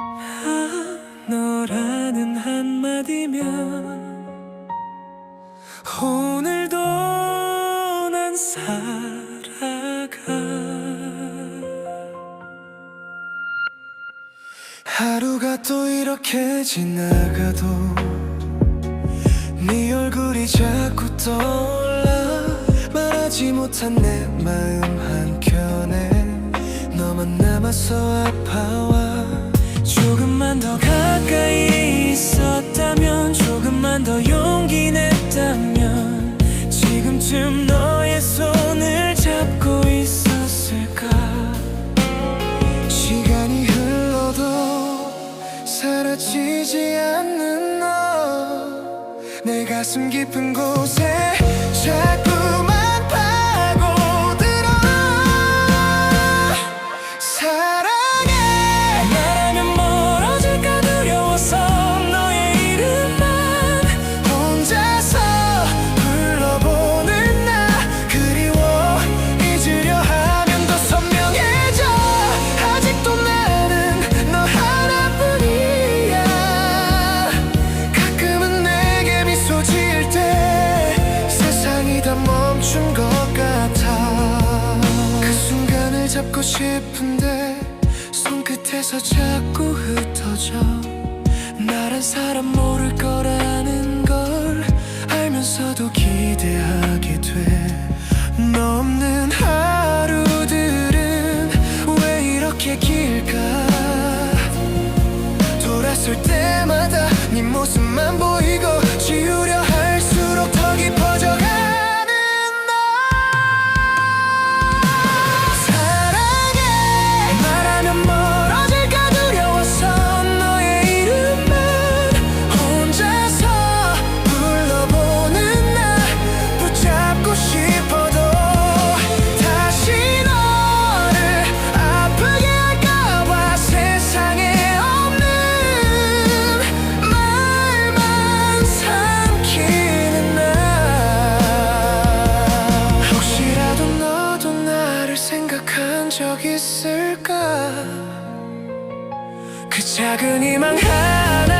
아, 너라는 한마디면 오늘도 난 살아가. 하루가 또 이렇게 지나가도 네 얼굴이 자꾸 떠올라. 말하지 못한 내 마음 한켠에 너만 남아서 아파와 가슴 깊은 곳에 잡고 싶은데 손끝에서 자꾸 흩어져. 나란 사람 모를 거라는 걸 알면서도 기대하게 돼. 너 없는 하루들은 왜 이렇게 길까? 돌았을 때마다 네 모습만 보 적 있을까? 그 작은 희망 하나